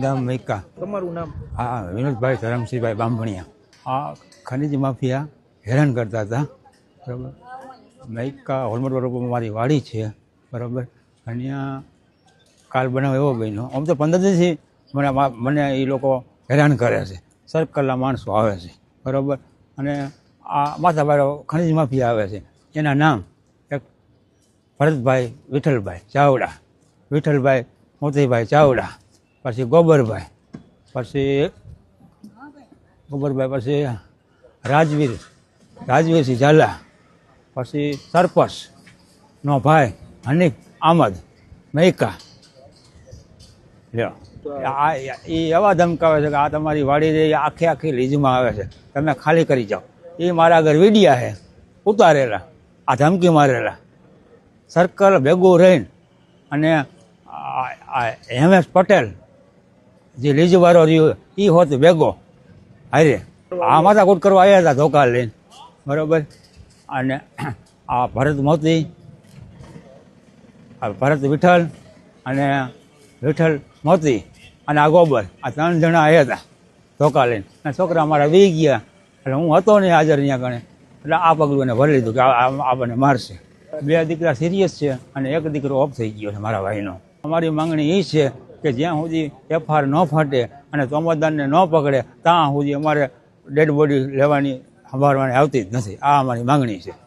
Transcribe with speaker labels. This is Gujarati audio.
Speaker 1: ગામ મૈકા.
Speaker 2: તમારું નામ?
Speaker 1: હા વિનોદભાઈ ધરમસિંહભાઈ બાંભણિયા. આ ખનિજ માફિયા હેરાન કરતા હતા. બરાબર. મૈકા હોલમટ બરોબર મારી વાડી છે. બરાબર. અને કાલ બનાવ એવો બન્યો. આમ તો પંદર દિવસથી મને મને એ લોકો હેરાન કરે છે. સર્કલના માણસો આવે છે. બરાબર. અને આ માથાભાઈ ખનિજ માફિયા આવે છે. એના નામ એક ભરતભાઈ વિઠ્ઠલભાઈ ચાવડા. વિઠ્ઠલભાઈ મોતીભાઈ ચાવડા. પછી ગોબરભાઈ પછી ગોબરભાઈ, પછી રાજવીર રાજવીરસિંહ ઝાલા, પછી સરપસ નો ભાઈ હનીફ આમદ, મૈકા. લ્યો. આ એ એવા ધમકાવે છે કે આ તમારી વાડી જે આખી આખી લીઝમાં આવે છે. તમે ખાલી કરી જાઓ. એ મારા આગળ વીડિયા છે. ઉતારેલા. આ ધમકી મારેલા. સર્કલ ભેગું રહીને અને હેમેશ પટેલ જે લીજવાળો રહ્યો એ હોત ભેગો. હારે. આ માથાકૂટ કરવા આવ્યા હતા ધોકા લઈને. બરાબર? અને આ ભરત મોતી, આ ભરત વિઠ્ઠલ અને વિઠ્ઠલ મોતી અને આ ગોબર. આ ત્રણ જણા આવ્યા હતા ધોકા લઈને. અને છોકરા મારા વી ગયા. એટલે હું હતો નહીં હાજર અહીંયા કણે એટલે આ પગલું એને ભરી લીધું કે આપણને મારશે. બે દીકરા સિરિયસ છે અને એક દીકરો ઓફ થઈ ગયો છે મારા ભાઈનો. અમારી માંગણી એ છે કે જ્યાં સુધી એફઆર ન ફાટે અને તોમતદારને ન પકડે, ત્યાં સુધી અમારે ડેડ બોડી લેવાની સંભાળવાની આવતી જ નથી. આ અમારી માંગણી છે.